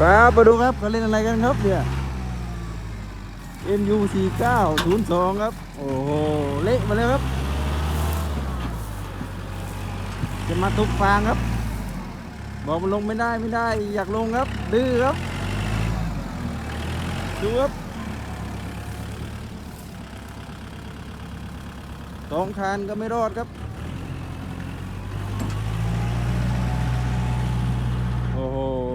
ครับมาดูครับเขาเล่นอะไรกันครับเนี่ย MU 4 9 0 2 ครับ โอ้โห เละมาเลยครับ จะมาทุบฟางครับ บอกมันลงไม่ได้ไม่ได้ อยากลงครับ ดื้อครับ ดูครับสองคันก็ไม่รอดครับ โอ้โห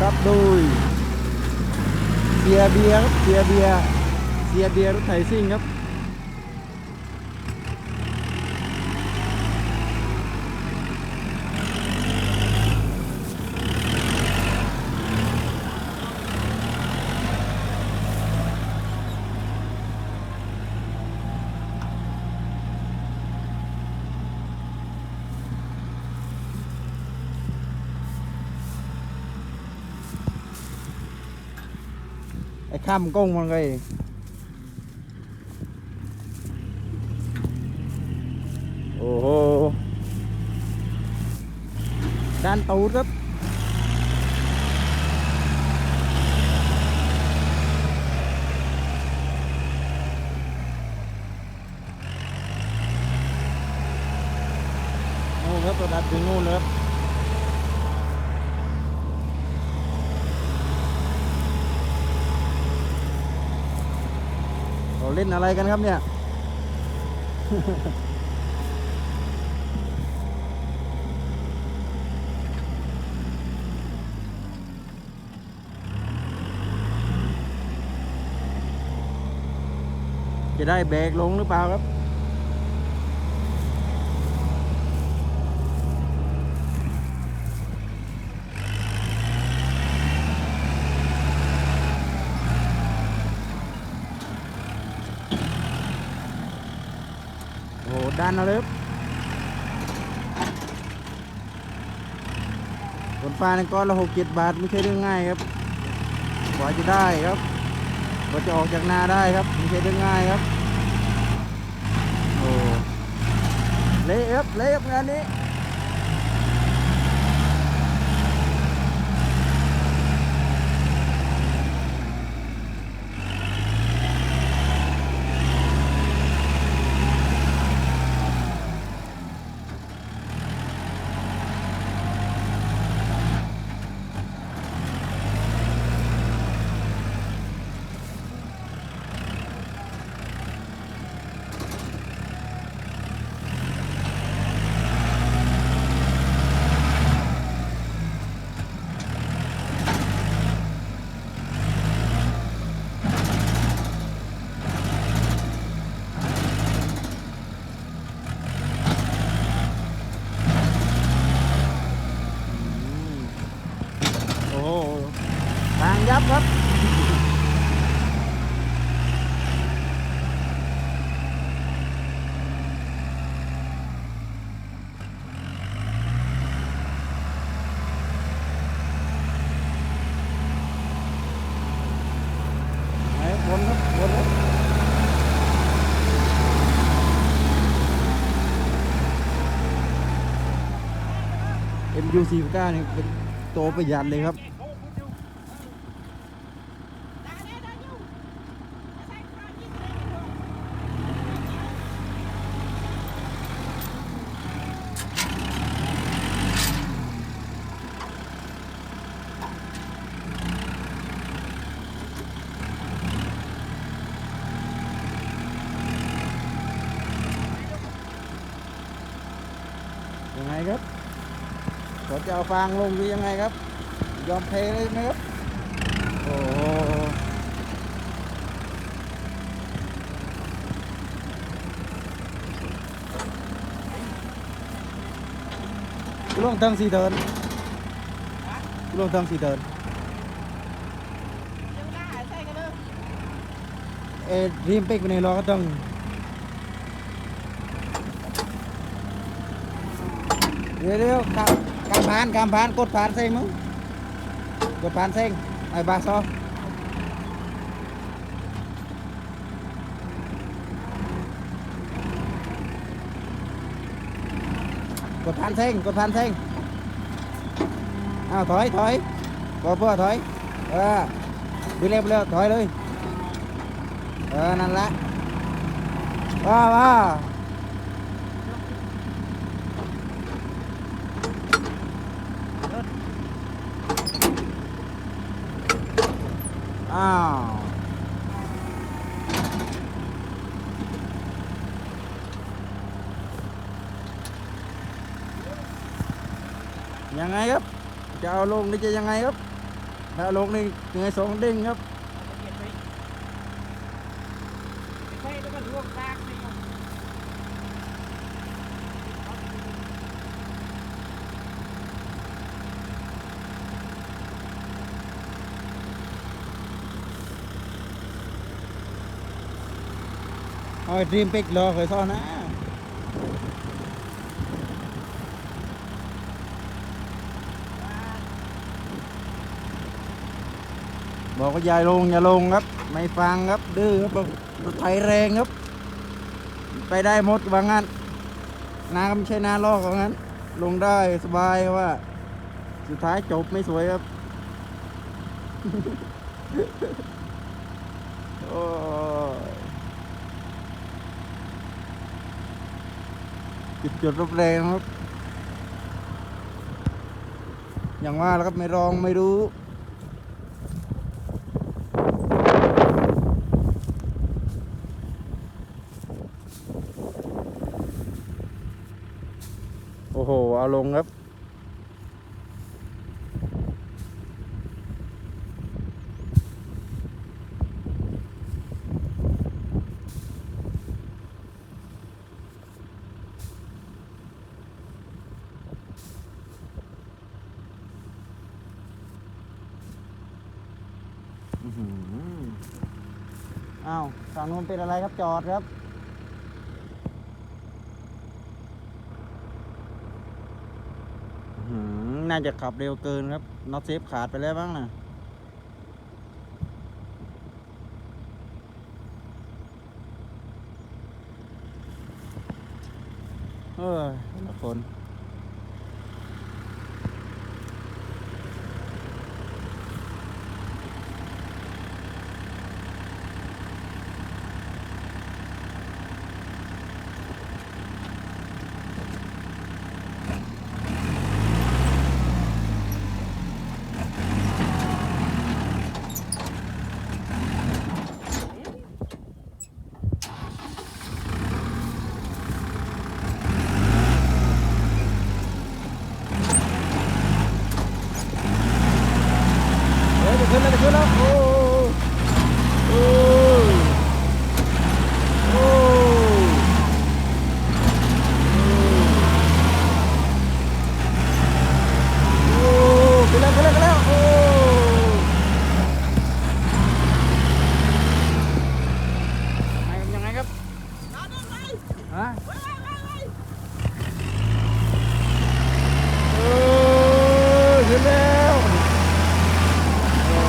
ครับดูเสียเบียครับเสียเบียเสียเบียรถไถซิ่งครับ ไอ้ข้ามก้งมันก็เองโอ้โหด้านตูดครับโอ้ครับตัวดัดถึงนู่นเลยครับ เล่นอะไรกันครับเนี่ย จะได้แบกลงหรือเปล่าครับ ดันเอาเลยครับผลปลาในก้อนละหกเจ็ดบาทไม่ใช่เรื่องง่ายครับกว่าจะได้ครับกว่าจะออกจากนาได้ครับไม่ใช่เรื่องง่ายครับโอ้เละครับเละครับงานนี้ โอ้โหทางยับครับ ไหนวนครับวนครับเอ็ม ยูสี่เก้านี่เป็นโตวประหยัดเลยครับ ยังไงครับ เขาจะเอาฟางลงหรือยังไงครับ ยอมเทเลยไหมครับโอ้โหกูลงทางสีเดินกูลงทางสีเดินเอ็รีมเป็กไปในรอก็ต้องเดี๋ยวเดี๋ยวกำกำผ่านกำผ่านกดผ่านเซ็งมึงกดผ่านเซ็งไอ้บาซอกดพันเท่งกดพันเท่งอ้าวถอยถอยพอเพื่อถอยเออ ไปเร็วไปเร็วถอยเลยเออนั่นละว้าว้าอ้าวยังไงครับ จะเอาลงนี่จะยังไงครับ ถ้าเอาลงนี่ยังไงสองเด้งครับใช่แล้วก็ลวกซากนี่ครับ เอาไอ้ดรีมเปิกรอเคยซ่อนนะบอกว่าอย่าลงอย่าลงครับ ไม่ฟังครับ ดื้อครับบอกรถไถแรงครับ ไปได้หมดว่างั้นนาก็ไม่ใช่นาลอกว่างั้น ลงได้สบายว่า สุดท้ายจบไม่สวยครับ โอ้ จุดจุดรบแรงครับ อย่างว่าแล้วครับไม่ลองไม่รู้โอ้โห เอาลงครับ อ้าวฝั่งนู้นเป็นอะไรครับจอดครับหือน่าจะขับเร็วเกินครับน็อตเซฟขาดไปแล้วบ้างนะเออแต่ละคน เฮ้ยจะขึ้นแล้วจะขึ้นแล้วโอ้โอ้โอ้โอ้ขึ้นแล้วขึ้นแล้วขึ้นแล้วโอ้ยังไงครับฮะโอ้ขึ้นแล้ว โอ้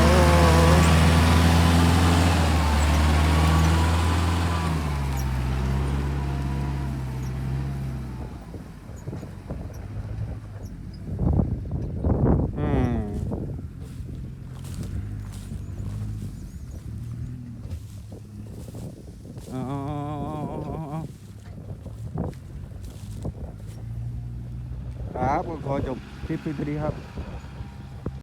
อืมเอาเอาเอาเอาเอาครับก็ ขอจบคลิปเพียงเท่านี้ครับ